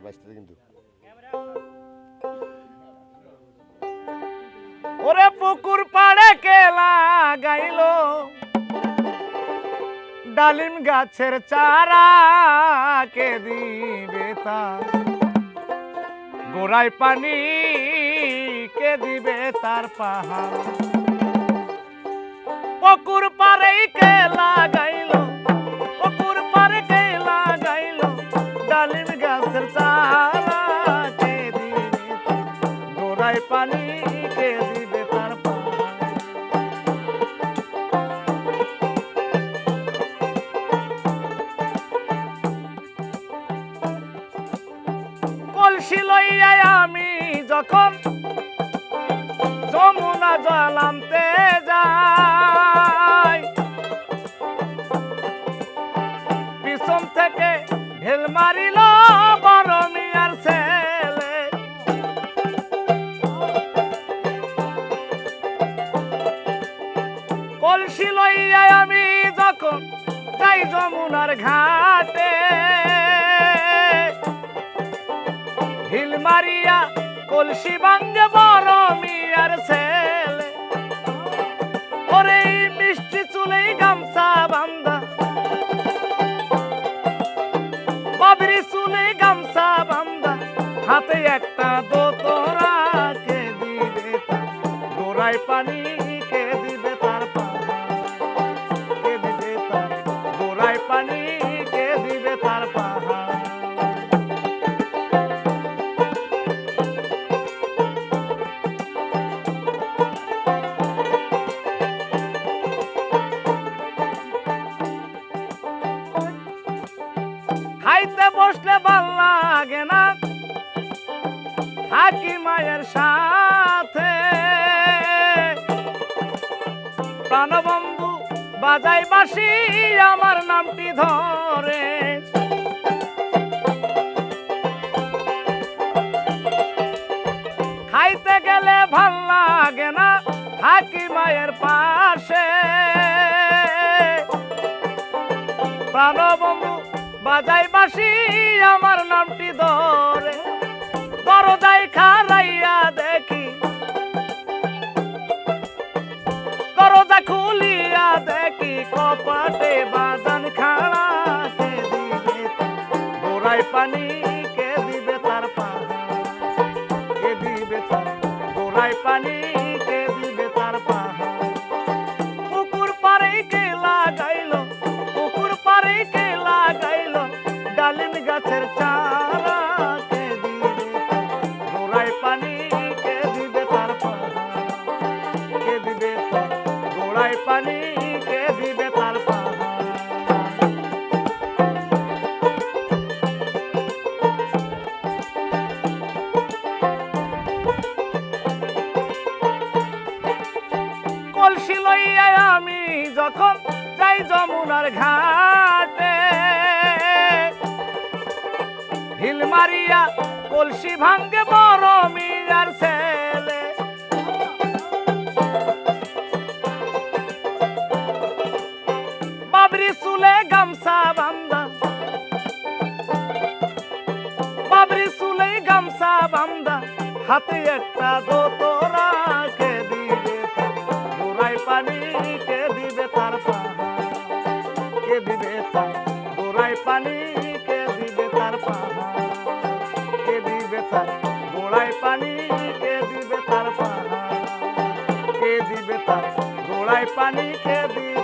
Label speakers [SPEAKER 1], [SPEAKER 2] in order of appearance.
[SPEAKER 1] বাঁচতে কিন্তু।
[SPEAKER 2] ওরে পুকুর পাড়ে কে লাগাইল ডালিম গাছের চারা কে দিবে তা? গোড়ায় পানি কে দিবে তার পাহাড়? পুকুর পাড়েই কে লাগাইল পানি কে দিবে তার কলসি লইয়াই আমি যখন যমুনা জলামতে যাই, পিছন থেকে ঢেল মারিল কলসি লইয়াই আমি যখন যাই যমুনার ঘাটে ঢিল মারিয়া কলসি ভাঙ্গে বড় মিয়ার ছেলে। ওরে মিষ্টি চুলেই গামছা বান্দা বাবরি চুলে গামছা বান্দা হাতে একটা দোতরা কে দিবে গোড়ায় পানি লাগে না। থাকি মায়ের সাথে। প্রাণবন্ধু বাজাই বাসি আমার নামটি ধরে। খাইতে গেলে ভালো লাগে না, থাকি মায়ের পাশে। প্রাণবন্ধু বাজাই বাসি আমার নামটি ধরে। দরজায় খারাইয়া দেখি। দরজা খুলিয়া দেখি, কপাটে বাদান খাড়া কে দিবে? গোড়ায় পানি কে দিবে তার পাহাড় কে দিবে তার গোড়ায় পানি? কলসি লইয়া আমি যখন যাই যমুনার ঘাটে। ঢিল মারিয়া কলসি ভাঙ্গে বড় মিয়ার ছেলে। বাবরি চুলে গামছা বান্দা বাবরি চুলে গামছা বান্দা হাতে একটা গোড়ায় পানি কে দিবে তার কে দিবে তার গোড়ায় পানি কে দিবে তার কে দিবে তার গোড়ায় পানি কে দিবে তার কে দিবে তার গোড়ায় পানি কে দিবে